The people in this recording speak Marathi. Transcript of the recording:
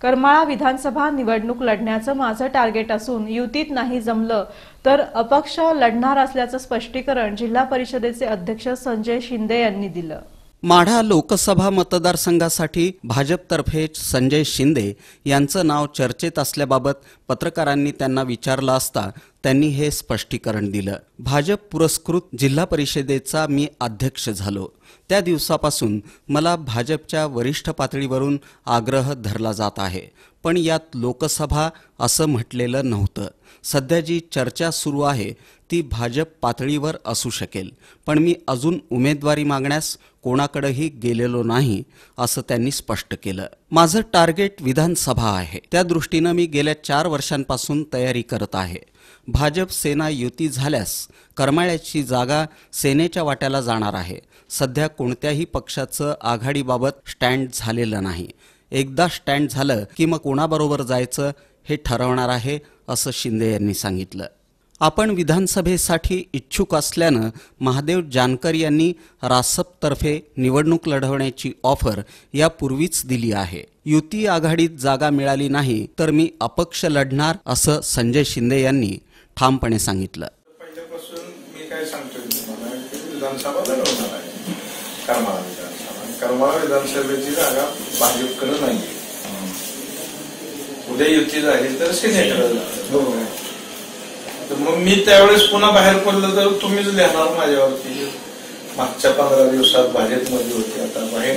करमाळा विधानसभा निवडणूक लढण्याचं माझं टार्गेट असून युतीत नाही जमलं तर अपक्ष लढणार असल्याचं स्पष्टीकरण जिल्हा परिषदेचे अध्यक्ष संजय शिंदे यांनी दिलं. माढा लोकसभा मतदारसंघासाठी भाजपतर्फे संजय शिंदे यांचं नाव चर्चेत असल्याबाबत पत्रकारांनी त्यांना विचारलं असता त्यांनी हे स्पष्टीकरण दिलं. भाजप पुरस्कृत जिल्हा परिषदेचा मी अध्यक्ष झालो. त्या दिवसापासून मला भाजपच्या वरिष्ठ पातळीवरून आग्रह धरला जात आहे. पण यात लोकसभा असं म्हटलेलं नव्हतं. सध्या जी चर्चा सुरू आहे ती भाजप पातळीवर असू शकेल. पण मी अजून उमेदवारी मागण्यास कोणाकडेही गेलेलो नाही असं त्यांनी स्पष्ट केलं. माझं टार्गेट विधानसभा आहे. त्या दृष्टीनं मी गेल्या चार वर्षांपासून तयारी करत आहे. भाजप सेना युती झाल्यास करमाळ्याची जागा सेनेच्या वाट्याला जाणार आहे. सध्या कोणत्याही पक्षाचं आघाडीबाबत स्टँड झालेलं नाही. एकदा स्टँड झालं की मग कोणाबरोबर जायचं हे ठरवणार आहे असं शिंदे यांनी सांगितलं. आपण विधानसभेसाठी इच्छुक असल्यानं महादेव जानकर यांनी रासपतर्फे निवडणूक लढवण्याची ऑफर यापूर्वीच दिली आहे. युती आघाडीत जागा मिळाली नाही तर मी अपक्ष लढणार असं संजय शिंदे यांनी ठामपणे सांगितलं. विधानसभेची जागा भाजपकडे नाही उद्या युती झाली तर. तर मग मी त्यावेळेस पुन्हा बाहेर पडलं तर तुम्हीच लिहिणार माझ्यावरती. मागच्या पंधरा दिवसात भाजपमध्ये होते आता. बाहेर